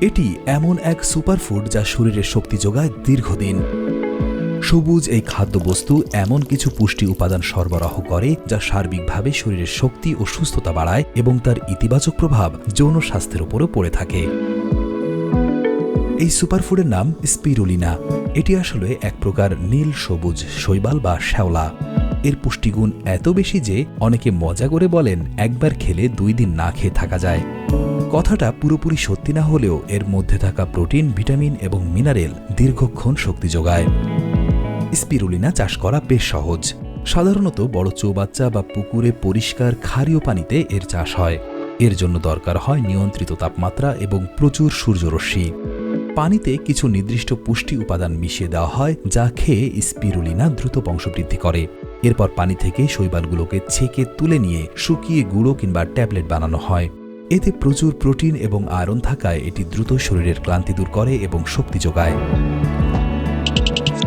এটি এমন এক সুপারফুড যা শরীরের শক্তি যোগায় দীর্ঘদিন। সবুজ এই খাদ্যবস্তু এমন কিছু পুষ্টি উপাদান সরবরাহ করে যা সার্বিকভাবে শরীরের শক্তি ও সুস্থতা বাড়ায় এবং তার ইতিবাচক প্রভাব যৌন স্বাস্থ্যের উপরও পড়ে থাকে। এই সুপারফুডের নাম স্পিরুলিনা। এটি আসলে এক প্রকার নীল, সবুজ, শৈবাল বা শ্যাওলা। এর পুষ্টিগুণ এত বেশি যে অনেকে মজা করে বলেন একবার খেলে দুই দিন না খেয়ে থাকা যায়। কথাটা পুরোপুরি সত্যি না হলেও এর মধ্যে থাকা প্রোটিন, ভিটামিন এবং মিনারেল দীর্ঘক্ষণ শক্তি যোগায়। স্পিরুলিনা চাষ করা বেশ সহজ। সাধারণত বড় চৌবাচ্চা বা পুকুরে পরিষ্কার ক্ষারীয় পানিতে এর চাষ হয়। এর জন্য দরকার হয় নিয়ন্ত্রিত তাপমাত্রা এবং প্রচুর সূর্যরশ্মি। পানিতে কিছু নির্দিষ্ট পুষ্টি উপাদান মিশিয়ে দেওয়া হয়, যা খেয়ে স্পিরুলিনা দ্রুত বংশবৃদ্ধি করে। এরপর পানি থেকে শৈবালগুলোকে ছেঁকে তুলে নিয়ে শুকিয়ে গুঁড়ো কিংবা ট্যাবলেট বানানো হয়। এতে প্রচুর প্রোটিন এবং আয়রন থাকায় এটি দ্রুত শরীরের ক্লান্তি দূর করে এবং শক্তি যোগায়।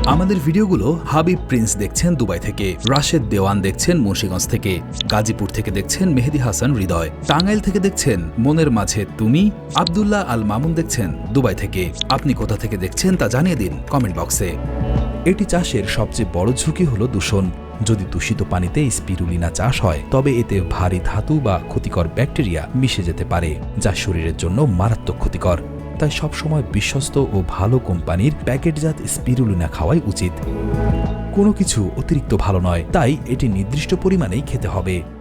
আমাদের ভিডিওগুলো হাবিব প্রিন্স দেখছেন দুবাই থেকে, রাশেদ দেওয়ান দেখছেন মুন্সিগঞ্জ থেকে, গাজীপুর থেকে দেখছেন মেহেদি হাসান হৃদয়, টাঙ্গাইল থেকে দেখছেন মনের মাঝে তুমি, আবদুল্লাহ আল মামুন দেখছেন দুবাই থেকে। আপনি কোথা থেকে দেখছেন তা জানিয়ে দিন কমেন্ট বক্সে। এটি চাষের সবচেয়ে বড় ঝুঁকি হল দূষণ। যদি দূষিত পানিতে স্পিরুলিনা চাষ হয়, তবে এতে ভারী ধাতু বা ক্ষতিকর ব্যাকটেরিয়া মিশে যেতে পারে, যা শরীরের জন্য মারাত্মক ক্ষতিকর। তাই সবসময় বিশ্বস্ত ও ভালো কোম্পানির প্যাকেটজাত স্পিরুলিনা খাওয়াই উচিত। কোনো কিছু অতিরিক্ত ভালো নয়, তাই এটি নির্দিষ্ট পরিমাণেই খেতে হবে।